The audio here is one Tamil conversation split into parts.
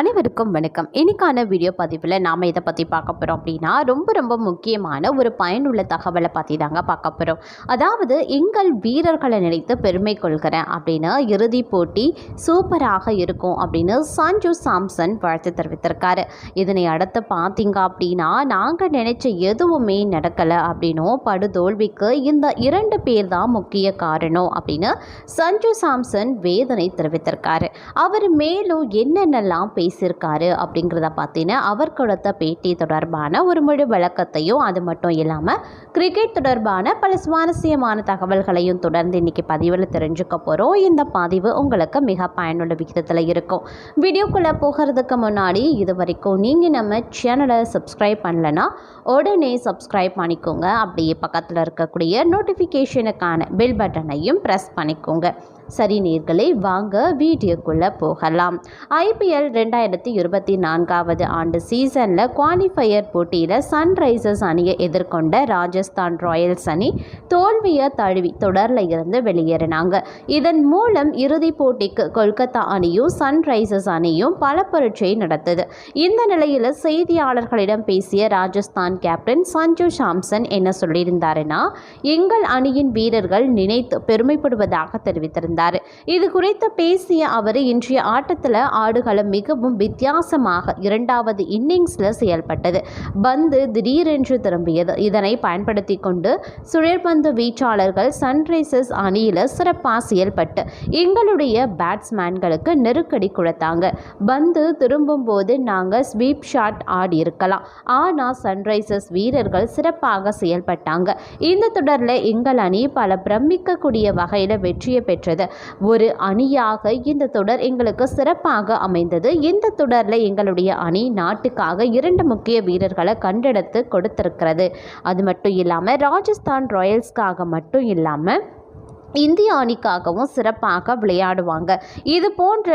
அனைவருக்கும் வணக்கம். இன்னைக்கான வீடியோ பதிவில் நாம் இதை பற்றி பார்க்க போகிறோம் அப்படின்னா ரொம்ப ரொம்ப முக்கியமான ஒரு பயனுள்ள தகவலை பற்றி தாங்க பார்க்க போகிறோம் அதாவது எங்கள் வீரர்களை நினைத்து பெருமை கொள்கிறேன் அப்படின்னு இறுதி போட்டி சூப்பராக இருக்கும் அப்படின்னு சஞ்சு சாம்சன் வாழ்த்து தெரிவித்திருக்காரு. இதனை அடுத்து பார்த்தீங்க அப்படின்னா நாங்கள் நினைச்ச எதுவுமே நடக்கலை அப்படின்னும் படுதோல்விக்கு இந்த இரண்டு பேர் தான் முக்கிய காரணம் அப்படின்னு சஞ்சு சாம்சன் வேதனை தெரிவித்திருக்காரு. அவர் மேலும் என்னென்னலாம் பேசியிருக்காரு அப்படிங்கிறத பார்த்தீங்கன்னா அவர் கொடுத்த பேட்டி தொடர்பான ஒரு முழு விளக்கத்தையும் அது மட்டும் இல்லாமல் கிரிக்கெட் தொடர்பான பல சுவாரஸ்யமான தகவல்களையும் தொடர்ந்து இன்னைக்கு பதிவில் தெரிஞ்சுக்க போகிறோம் இந்த பதிவு உங்களுக்கு மிக பயனுள்ள விகிதத்தில் இருக்கும். வீடியோக்குள்ளே போகிறதுக்கு முன்னாடி இது வரைக்கும் நீங்கள் நம்ம சேனலை சப்ஸ்கிரைப் பண்ணலன்னா உடனே சப்ஸ்கிரைப் பண்ணிக்கோங்க. அப்படியே பக்கத்தில் இருக்கக்கூடிய நோட்டிஃபிகேஷனுக்கான பெல் பட்டனையும் ப்ரெஸ் பண்ணிக்கோங்க. சரி நீர்களை வாங்க வீடியோக்குள்ளே போகலாம். ஐபிஎல் ரெண்டாயிரத்தி இருபத்தி நான்காவது ஆண்டு சீசனில் குவாலிஃபயர் போட்டியில் சன்ரைசர்ஸ் அணியை எதிர்கொண்ட ராஜஸ்தான் ராயல்ஸ் அணி தோல்வியை தழுவி தொடரில் இருந்து வெளியேறினாங்க. இதன் மூலம் இறுதிப் போட்டிக்கு கொல்கத்தா அணியும் சன்ரைசர்ஸ் அணியும் பல பரீட்சையை நடத்தது. இந்த நிலையில் செய்தியாளர்களிடம் பேசிய ராஜஸ்தான் கேப்டன் சஞ்சு சாம்சன் என்ன சொல்லியிருந்தாருன்னா எங்கள் அணியின் வீரர்கள் நினைத்து பெருமைப்படுவதாக தெரிவித்திருந்தார். இது குறித்து பேசிய அவர் இன்றைய ஆட்டத்தில் ஆடுகளம் மிகவும் வித்தியாசமாக இரண்டாவது இன்னிங்ஸில் செயல்பட்டது. பந்து திடீரென்று திரும்பியது. இதனை பயன்படுத்தி கொண்டு சுழற்பந்து வீச்சாளர்கள் சன்ரைசர்ஸ் அணியில் சிறப்பாக செயல்பட்டு எங்களுடைய பேட்ஸ்மேன்களுக்கு நெருக்கடி கொடுத்தாங்க. பந்து திரும்பும் போது நாங்கள் ஸ்வீப் ஷாட் ஆடி இருக்கலாம். ஆனால் சன்ரைசர்ஸ் வீரர்கள் சிறப்பாக செயல்பட்டாங்க. இந்த தொடரில் எங்கள் அணி பல பிரமிக்கக்கூடிய வகையில் வெற்றியை பெற்றது. ஒரு அணியாக இந்த தொடர் எங்களுக்கு சிறப்பாக அமைந்தது. இந்த தொடரில் எங்களுடைய அணி நாட்டுக்காக இரண்டு முக்கிய வீரர்களை கண்டெடுத்து கொடுத்திருக்கிறது. அது மட்டும் இல்லாமல் ராஜஸ்தான் ராயல்ஸ்க்காக மட்டும் இல்லாமல் இந்திய அணிக்காகவும் சிறப்பாக விளையாடுவாங்க. இது போன்ற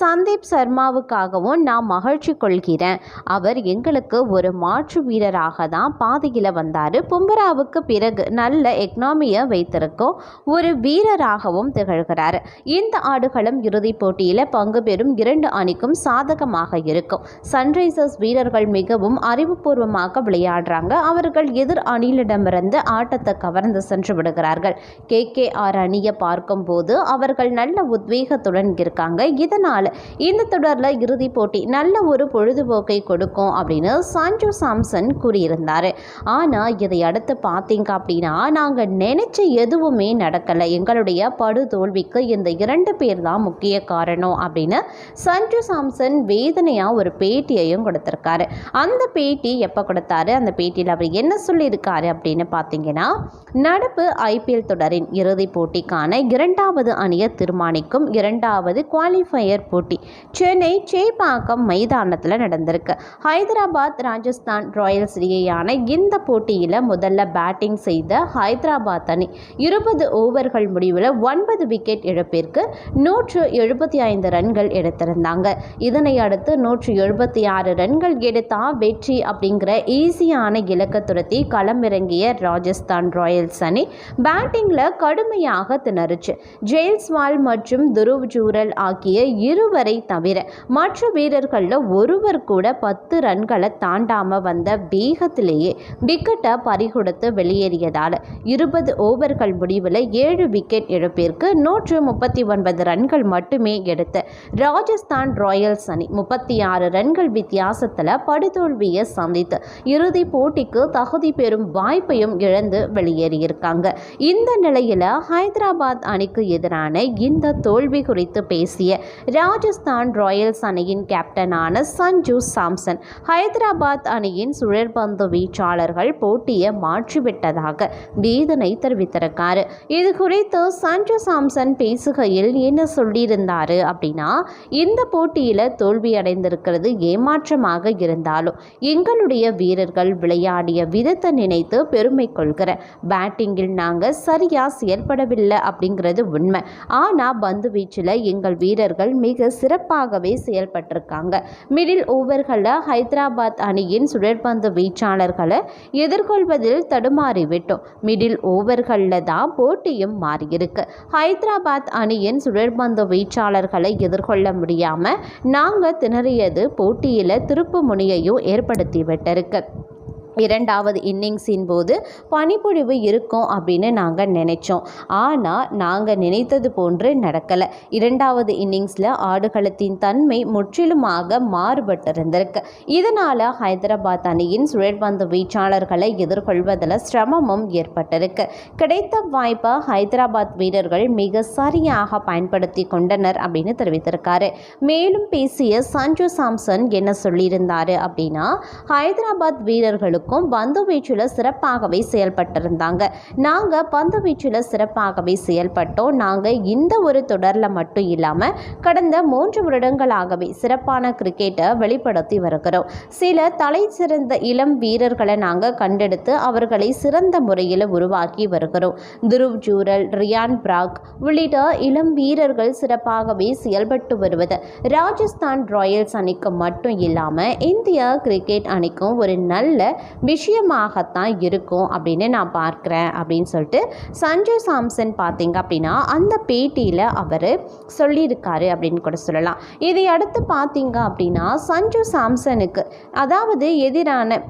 சந்தீப் சர்மாவுக்காகவும் நான் மகிழ்ச்சி கொள்கிறேன். அவர் எங்களுக்கு ஒரு மாற்று வீரராக தான் பாதையில் வந்தார். பும்பராவுக்கு பிறகு நல்ல எக்னாமியை வைத்திருக்கும் ஒரு வீரராகவும் திகழ்கிறார். இந்த ஆடுகளும் இறுதிப் போட்டியில் பங்கு பெறும் இரண்டு அணிக்கும் சாதகமாக இருக்கும். சன்ரைசர்ஸ் வீரர்கள் மிகவும் அறிவுபூர்வமாக விளையாடுறாங்க. அவர்கள் எதிர் அணியிடமிருந்து ஆட்டத்தை கவர்ந்து சென்று விடுகிறார்கள். கே கே ஆர் அணியை பார்க்கும்போது அவர்கள் நல்ல உத்வேகத்துடன் இருக்காங்க. இதனால் இந்த தொடரில் இறுதிப் போட்டி நல்ல ஒரு பொழுதுபோக்கை கொடுக்கும் அப்படின்னு சாஞ்சு சாம்சன் கூறியிருந்தார். ஆனால் இதை அடுத்து பார்த்தீங்க அப்படின்னா நாங்கள் நினைச்ச எதுவுமே நடக்கலை. எங்களுடைய படு தோல்விக்கு இந்த இரண்டு பேர் தான் முக்கிய காரணம் அப்படின்னு சஞ்சு சாம்சன் வேதனையாக ஒரு பேட்டியையும் கொடுத்துருக்காரு. அந்த பேட்டி எப்போ கொடுத்தாரு? அந்த பேட்டியில் அவர் என்ன சொல்லியிருக்காரு அப்படின்னு பார்த்தீங்கன்னா நடப்பு ஐபிஎல் தொடரின் இறுதிப் போட்டிக்கான இரண்டாவது அணியை தீர்மானிக்கும் இரண்டாவது குவாலிஃபயர் போட்டி. சென்னை சேப்பாக்கம் மைதானத்தில் நடந்திருக்கு. ஹைதராபாத் ராஜஸ்தான் ராயல்ஸ் இடையேயான இந்த போட்டியில் முதல்ல பேட்டிங் செய்த ஹைதராபாத் அணி இருபது ஓவர்கள் முடிவில் ஒன்பது விக்கெட் இழப்பிற்கு நூற்று எழுபத்தி ஐந்து ரன்கள் எடுத்திருந்தாங்க. இதனை அடுத்து நூற்று எழுபத்தி ஆறு ரன்கள் எடுத்தா வெற்றி அப்படிங்கிற ஈஸியான இலக்கை துரத்தி களமிறங்கிய ராஜஸ்தான் ராயல்ஸ் அணி பேட்டிங்கில் கடுமையாக திணறுச்சு. ஜெயில்ஸ்வால் மற்றும் துருவ் ஜூரல் ஆகிய இருவரை தவிர மற்ற வீரர்களில் ஒருவர் கூட பத்து ரன்களை தாண்டாமல் வந்த வேகத்திலேயே விக்கெட்டை பறிகொடுத்து வெளியேறியதால் இருபது ஓவர்கள் முடிவில் ஏழு விக்கெட் இழப்பிற்கு நூற்று முப்பத்தி ஒன்பது ரன்கள் மட்டுமே எடுத்து ராஜஸ்தான் ராயல்ஸ் அணி முப்பத்தி ஆறு ரன்கள் வித்தியாசத்தில் படுதோல்வியை சந்தித்து இறுதி போட்டிக்கு தகுதி பெறும் வாய்ப்பையும் இழந்து வெளியேறியிருக்காங்க. இந்த நிலையில் ஹைதராபாத் அணிக்கு எதிரான இந்த தோல்வி குறித்து பேசிய ராஜஸ்தான் ராயல்ஸ் அணியின் கேப்டனான சஞ்சு சாம்சன் ஹைதராபாத் அணியின் சுழற்பந்து வீச்சாளர்கள் போட்டியை மாற்றிவிட்டதாக வேதனை தெரிவித்திருக்காரு. இது குறித்து சஞ்சு சாம்சன் பேசுகையில் என்ன சொல்லியிருந்தாரு அப்படின்னா இந்த போட்டியில் தோல்வி அடைந்திருக்கிறது ஏமாற்றமாக இருந்தாலும் எங்களுடைய வீரர்கள் விளையாடிய விதத்தை நினைத்து பெருமை கொள்கிற பேட்டிங்கில் நாங்கள் சரியாக செயல்பட வரவில்லை அப்படிங்கிறது உண்மை. ஆனால் பந்து வீச்சில் எங்கள் வீரர்கள் மிக சிறப்பாகவே செயல்பட்டிருக்காங்க. மிடில் ஓவர்களில் ஹைதராபாத் அணியின் சுழற்பந்து வீச்சாளர்களை எதிர்கொள்வதில் தடுமாறிவிட்டோம். மிடில் ஓவர்களில் தான் போட்டியும் மாறியிருக்கு. ஹைதராபாத் அணியின் சுழற்பந்து வீச்சாளர்களை எதிர்கொள்ள முடியாமல் நாங்கள் திணறியது போட்டியில் திருப்பு முனையையும் ஏற்படுத்தி விட்டிருக்கு இரண்டாவது இன்னிங்ஸின் போது பனிப்பொழிவு இருக்கும் அப்படின்னு நாங்கள் நினைச்சோம். ஆனால் நாங்கள் நினைத்தது போன்று நடக்கலை. இரண்டாவது இன்னிங்ஸில் ஆடுகளத்தின் தன்மை முற்றிலுமாக மாறுபட்டிருந்திருக்கு. இதனால் ஹைதராபாத் அணியின் சுழற்பந்து வீச்சாளர்களை எதிர்கொள்வதில் சிரமமும் ஏற்பட்டிருக்கு. கிடைத்த வாய்ப்பை ஹைதராபாத் வீரர்கள் மிக சரியாக பயன்படுத்தி கொண்டனர் அப்படின்னு தெரிவித்திருக்காரு. மேலும் பேசிய சஞ்சு சாம்சன் என்ன சொல்லியிருந்தார் அப்படின்னா ஹைதராபாத் வீரர்களுக்கு வீரர்களுக்கும் பந்து வீச்சில் சிறப்பாகவே செயல்பட்டிருந்தாங்க. நாங்கள் பந்து வீச்சில் சிறப்பாகவே செயல்பட்டோம். நாங்கள் இந்த ஒரு தொடரில் மட்டும் இல்லாமல் கடந்த மூன்று வருடங்களாகவே சிறப்பான கிரிக்கெட்டை வெளிப்படுத்தி வருகிறோம். சில தலை சிறந்த இளம் வீரர்களை நாங்கள் கண்டெடுத்து அவர்களை சிறந்த முறையில் உருவாக்கி வருகிறோம். துருவ் ஜூரல் ரியான் பிராக் உள்ளிட்ட இளம் வீரர்கள் சிறப்பாகவே செயல்பட்டு வருவது. ராஜஸ்தான் ராயல்ஸ் அணிக்கு மட்டும் இல்லாமல் இந்தியா கிரிக்கெட் அணிக்கும் ஒரு நல்ல விஷயமாகத்தான் இருக்கும் அப்படின்னு நான் பார்க்குறேன் அப்படின்னு சொல்லிட்டு சஞ்சு சாம்சன் பார்த்தீங்க அப்படின்னா அந்த பேட்டியில் அவர் சொல்லியிருக்காரு அப்படின்னு கூட சொல்லலாம். இதை அடுத்து பார்த்தீங்க அப்படின்னா சஞ்சு சாம்சனுக்கு அதாவது எதிரான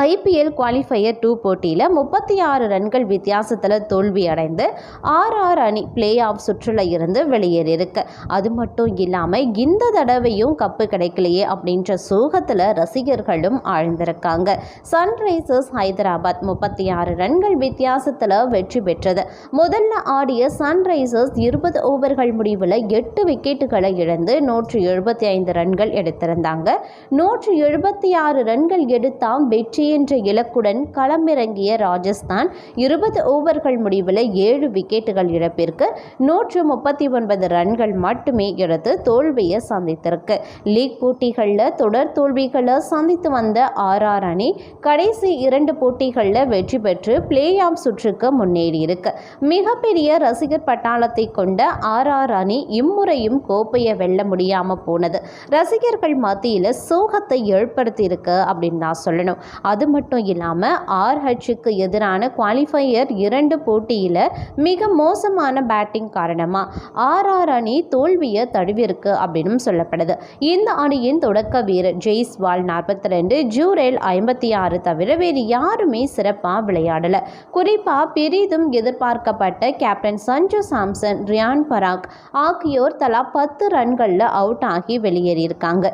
ஐபிஎல் குவாலிஃபையர் டூ போட்டியில் முப்பத்தி ஆறு ரன்கள் வித்தியாசத்தில் தோல்வி அடைந்து ஆர்ஆர் அணி பிளே ஆஃப் சுற்றில் இருந்து வெளியேறியிருக்கு. அது மட்டும் இல்லாமல் இந்த தடவையும் கப்பு கிடைக்கலையே அப்படின்ற சோகத்தில் ரசிகர்களும் ஆழ்ந்திருக்காங்க. சன்ரைசர்ஸ் ஹைதராபாத் முப்பத்தி ஆறு ரன்கள் வித்தியாசத்தில் வெற்றி பெற்றது. முதல்ல ஆடிய சன்ரைசர்ஸ் இருபது ஓவர்கள் முடிவில் எட்டு விக்கெட்டுகளை இழந்து நூற்றி எழுபத்தி ஐந்து ரன்கள் எடுத்திருந்தாங்க. நூற்றி எழுபத்தி ஆறு ரன்கள் எடுத்தால் வெற்றி என்ற இலக்குடன் களமிறங்கிய ராஜஸ்தான் இருபது ஓவர்கள் முடிவில் ஏழு விக்கெட்டுகள் இழப்பிற்கு நூற்று முப்பத்தி ஒன்பது ரன்கள் மட்டுமே எடுத்து தோல்வியை சந்தித்திருக்கு. லீக் போட்டிகளில் தொடர் தோல்விகளை சந்தித்து வந்த ஆர்ஆர் அணி கடைசி இரண்டு போட்டிகளில் வெற்றி பெற்று பிளே ஆஃப் சுற்றுக்கு முன்னேறியிருக்கு மிகப்பெரிய ரசிகர் பட்டாளத்தை கொண்ட ஆர்ஆர் அணி இம்முறையும் கோப்பையை வெல்ல முடியாமல் போனது. ரசிகர்கள் மத்தியில் சோகத்தை ஏற்படுத்தியிருக்கு அப்படின்னு தான் சொல்லணும். அது மட்டும் இல்லாமல் ஆர்ஹெச்சுக்கு எதிரான குவாலிஃபையர் இரண்டு போட்டியில் மிக மோசமான பேட்டிங் காரணமாக ஆர்ஆர் அணி தோல்வியை தழுவிருக்கு அப்படின்னு சொல்லப்படுது. இந்த அணியின் தொடக்க வீரர் ஜெய்ஸ்வால் நாற்பத்தி ரெண்டு ஜூரேல் ஐம்பத்தி ஆறு தவிர வேறு யாருமே சிறப்பாக விளையாடலை. குறிப்பாக பெரிதும் எதிர்பார்க்கப்பட்ட கேப்டன் சஞ்சு சாம்சன் ரியான் பராக் ஆகியோர் தலா பத்து ரன்களில் அவுட் ஆகி வெளியேறியிருக்காங்க.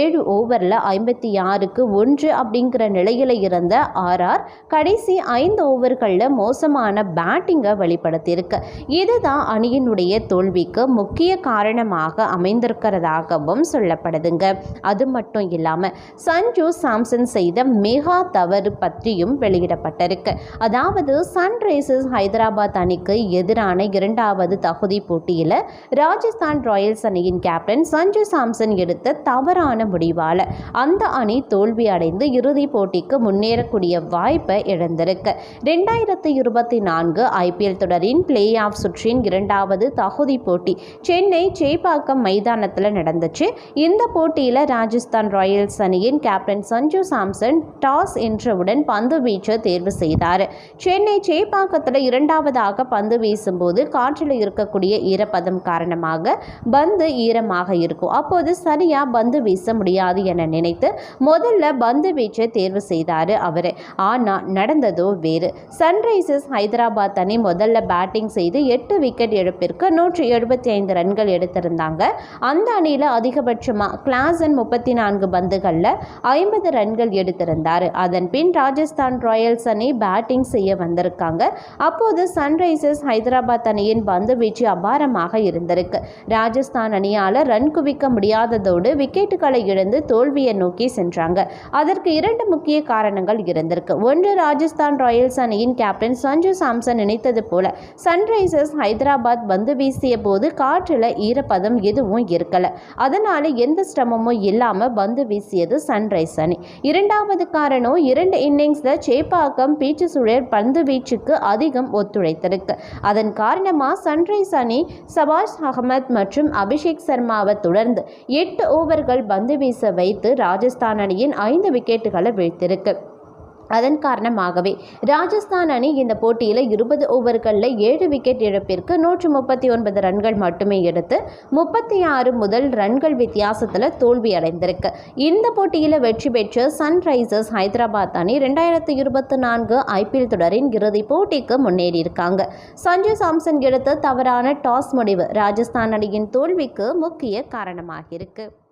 ஏழு ஓவரில் ஐம்பத்தி ஆறுக்கு ஒன்று அப்படிங்கிற நிலையில் இருந்த ஆர்ஆர் கடைசி ஐந்து ஓவர்களில் மோசமான பேட்டிங்கை வெளிப்படுத்தியிருக்கு. இதுதான் அணியினுடைய தோல்விக்கு முக்கிய காரணமாக அமைந்திருக்கிறதாகவும் சொல்லப்படுதுங்க. அது மட்டும் இல்லாமல் சஞ்சு சாம்சன் செய்த மெகா தவறு பற்றியும் வெளியிடப்பட்டிருக்கு. அதாவது சன்ரைசர்ஸ் ஹைதராபாத் அணிக்கு எதிரான இரண்டாவது தகுதி போட்டியில் ராஜஸ்தான் ராயல்ஸ் அணியின் கேப்டன் சஞ்சு சாம்சன் எடுத்த தவறான முடிவால் அந்த அணி தோல்வி அடைந்து இறுதிப் போட்டிக்கு முன்னேறக்கூடிய வாய்ப்பை இழந்திருக்கு. ரெண்டாயிரத்தி இருபத்தி நான்கு ஐபிஎல் தொடரின் பிளே ஆஃப் சுற்றின் இரண்டாவது தகுதி போட்டி சென்னை சேப்பாக்கம் மைதானத்தில் நடந்துச்சு. இந்த போட்டியில் ராஜஸ்தான் ராயல்ஸ் அணியின் கேப்டன் சஞ்சு சாம்சன் டாஸ் என்றவுடன் பந்து வீச்ச தேர்வு செய்தார். சென்னை சேப்பாக்கத்தில் இரண்டாவதாக பந்து வீசும்போது காற்றில் இருக்கக்கூடிய ஈரப்பதம் காரணமாக பந்து ஈரமாக இருக்கும். அப்போது சரியாக பந்து வீச முடியாது என நினைத்து முதல்ல பந்து வீச்சை தேர்வு செய்தார். அவர். ஆனால் நடந்ததோ வேறு. சன்ரைசர்ஸ் ஹைதராபாத் அணி முதல்ல பேட்டிங் செய்து எட்டு விக்கெட் இழப்பிற்கு நூற்றி எழுபத்தி ஐந்து ரன்கள் எடுத்திருந்தாங்க. அந்த அணியில் அதிகபட்சமாக கிளாசன் முப்பத்தி நான்கு பந்துகளில் ஐம்பது ரன்கள் எடுத்திருந்தார். அதன் பின் ராஜஸ்தான் ராயல்ஸ் அணி பேட்டிங் செய்ய வந்திருக்காங்க. அப்போது சன்ரைசர்ஸ் ஹைதராபாத் அணியின் பந்து வீச்சு அபாரமாக இருந்திருக்கு. ராஜஸ்தான் அணியால் ரன் குவிக்க முடியாததோடு விக்கெட்டுகளை இழந்து தோல்வியை நோக்கி சென்றாங்க. அதற்கு இரண்டு முக்கிய காரணங்கள் இருந்திருக்கு. ஒன்று ராஜஸ்தான் ராயல்ஸ் அணியின் கேப்டன் சஞ்சு சாம்சன் நினைத்தது போல சன்ரைசர்ஸ் ஹைதராபாத் பந்து வீசிய போது காற்றில் ஈரப்பதம் எதுவும் இருக்கல. அதனால எந்த சிரமமும் இல்லாம பந்து வீசியது சன்ரைஸ் அணி. இரண்டாவது காரணம் இரண்டு இன்னிங்ஸ்ல சேப்பாக்கம் பீச்சு சுழல் பந்து வீச்சுக்கு அதிகம் ஒத்துழைத்திருக்கு. அதன் காரணமா சன்ரைஸ் அணி சபாஷ் அகமத் மற்றும் அபிஷேக் சர்மாவை தொடர்ந்து எட்டு ஓவர்கள் பந்து வீச வைத்து ராஜஸ்தான் அணியின் ஐந்து விக்கெட்டுகளை வீழ்த்திருக்கு. அதன் காரணமாகவே ராஜஸ்தான் அணி இந்த போட்டியில் இருபது ஓவர்களில் ஏழு விக்கெட் இழப்பிற்கு நூற்று முப்பத்தி ஒன்பது ரன்கள் மட்டுமே எடுத்து முப்பத்தி ஆறு முதல் ரன்கள் வித்தியாசத்தில் தோல்வி அடைந்திருக்கு. இந்த போட்டியில் வெற்றி பெற்ற சன்ரைசர்ஸ் ஹைதராபாத் அணி ரெண்டாயிரத்தி இருபத்தி நான்கு ஐபிஎல் தொடரின் இறுதிப் போட்டிக்கு முன்னேறியிருக்காங்க. சஞ்சு சாம்சன் எடுத்த தவறான டாஸ் முடிவு ராஜஸ்தான் அணியின் தோல்விக்கு முக்கிய காரணமாக இருக்குது